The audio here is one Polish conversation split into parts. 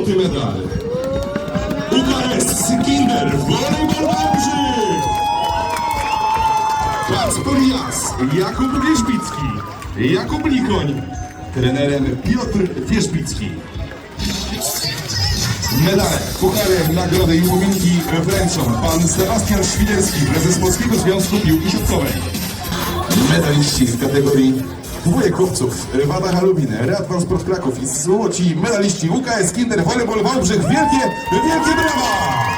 złoty medal. UKS Kinder Volleyball Wałbrzych. Kacper Jas, Jakub Wierzbicki, Jakub Likoń, trenerem Piotr Wierzbicki. Medale, puchary, nagrody i upominki wręczą pan Sebastian Świderski, prezes Polskiego Związku Piłki Siatkowej. Medaliści w kategorii dwójek chłopców, Wada Halubin, Radwan Sport Kraków i złoci medaliści UKS Kinder Volleyball Wałbrzych. Wielkie, wielkie brawa!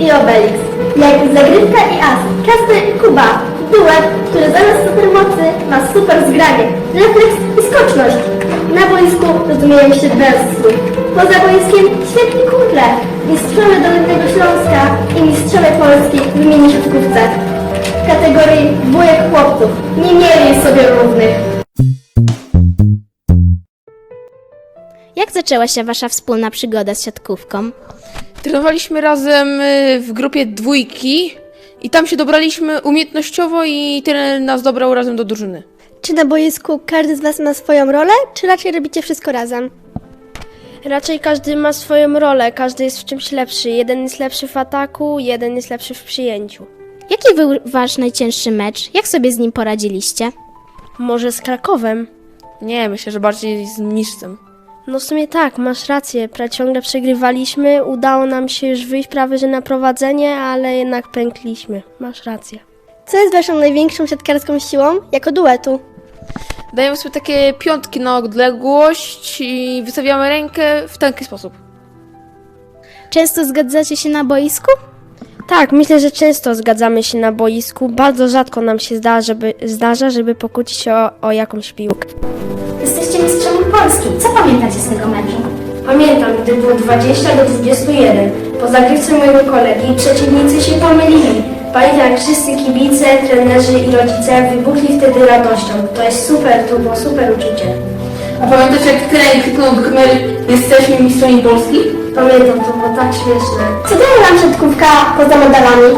I Obelix, jak Zagrywka i As, Kasper i Kuba, duet, który zamiast supermocy ma super zgranie, refleks i skoczność. Na boisku rozumieją się słów. Poza boiskiem świetni kumple, mistrzowie Dolnego Śląska i mistrzowie Polski w mini. W kategorii dwójek chłopców nie mieli sobie równych. Jak zaczęła się Wasza wspólna przygoda z siatkówką? Trenowaliśmy razem y, w grupie dwójki i tam się dobraliśmy umiejętnościowo i trener nas dobrał razem do drużyny. Czy na boisku każdy z Was ma swoją rolę, czy raczej robicie wszystko razem? Raczej każdy ma swoją rolę, każdy jest w czymś lepszy. Jeden jest lepszy w ataku, jeden jest lepszy w przyjęciu. Jaki był Wasz najcięższy mecz? Jak sobie z nim poradziliście? Może z Krakowem? Nie, myślę, że bardziej z mistrzem. No w sumie tak, masz rację. Pra ciągle przegrywaliśmy, udało nam się już wyjść prawie że na prowadzenie, ale jednak pękliśmy. Masz rację. Co jest Waszą największą siatkarską siłą jako duetu? Dajemy sobie takie piątki na odległość i wystawiamy rękę w taki sposób. Często zgadzacie się na boisku? Tak, myślę, że często zgadzamy się na boisku. Bardzo rzadko nam się zdarza, żeby, zdarza, żeby pokłócić się o, o jakąś piłkę. Jesteście mistrzami Polski. Co pamiętacie z tego meczu? Pamiętam, gdy było 20 do 21. Po zagrywce mojego kolegi przeciwnicy się pomylili. Pamiętam, jak wszyscy kibice, trenerzy i rodzice wybuchli wtedy radością. To jest super, to było super uczucie. A pamiętasz jak trener kliknął do kamery Jesteśmy mistrzami Polski? Pamiętam, to było tak śmieszne. Co daje nam siatkówka poza medalami?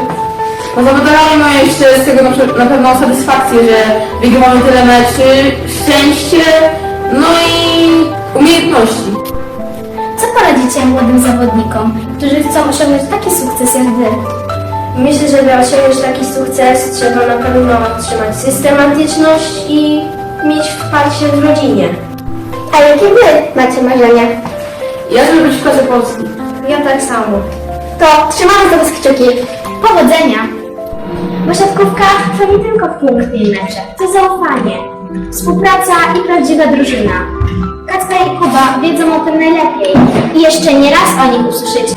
Poza medalami mamy jeszcze z tego na, na pewno satysfakcję, że wygrywamy tyle meczy, szczęście, no i umiejętności. Co poradzicie młodym zawodnikom, którzy chcą osiągnąć taki sukces jak wy? Myślę, że żeby osiągnąć taki sukces, trzeba na pewno trzymać systematyczność i mieć wsparcie w rodzinie. A jakie wy macie marzenia? Ja żeby być w kadrze Polski. Ja tak samo. To trzymamy za was kciuki. Powodzenia! Bo siatkówka to nie tylko punkty i mecze, to zaufanie, współpraca i prawdziwa drużyna. Kacper i Kuba wiedzą o tym najlepiej i jeszcze nie raz o nich usłyszycie.